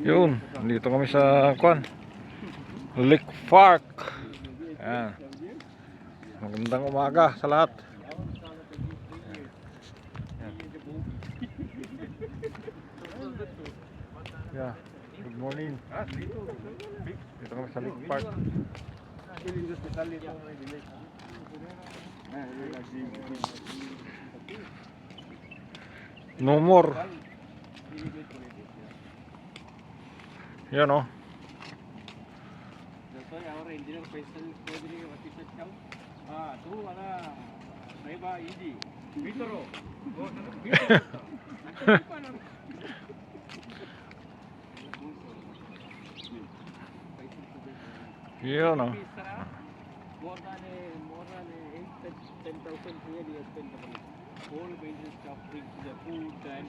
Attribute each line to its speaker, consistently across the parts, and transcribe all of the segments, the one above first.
Speaker 1: Yun, dito kami sa Kwan. Lake Park. Ayan. Magandang umaga sa lahat. Yeah. Good morning. Dito kami sa Lake Park. No more.
Speaker 2: you know.
Speaker 1: you know.
Speaker 2: More than a, more than a eight, ten thousand really expensive. All maintenance stuff, the food, and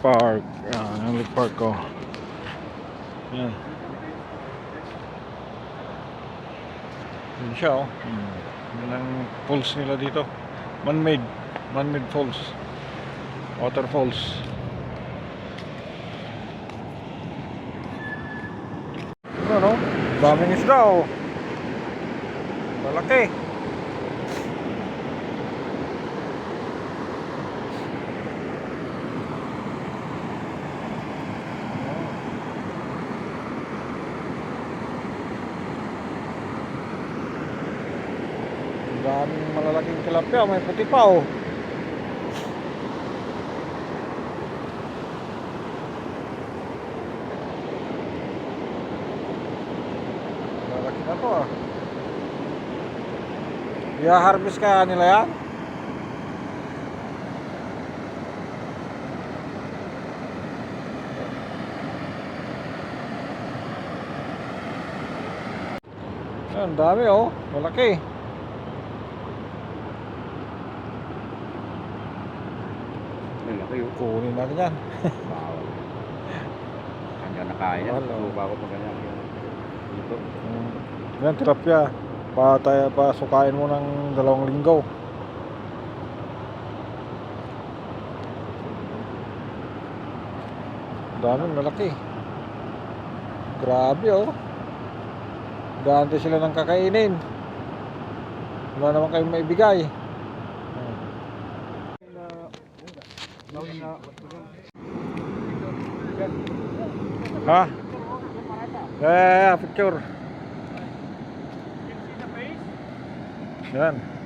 Speaker 1: Park. Yan, yung Lake Park ko. Yan. Yun siya oh. Hmm. Yan ang falls nila dito. Man-made. Man-made falls. Waterfalls. Ano, no? Daming isda, oh. Malaki. Ang daming malalaking tilapia, may puti pa, oh. Malaki na to ah. I-harvest kaya nila yan? Ang dami oh, malaki.
Speaker 3: Malaki yun.
Speaker 1: Kunin natin yan.
Speaker 3: Bawal. Hanggang nakaya.
Speaker 1: Wala.
Speaker 3: Suba ko pa ganyan. Dito.
Speaker 1: Mm. Yan, tilapia. Pa, tayo, pa sukain mo ng dalawang linggo. Daming malaki. Grabe oh. Gante sila ng kakainin. Wala naman kayong maibigay. Ha? Yeah, yeah, yeah, picture. Yan.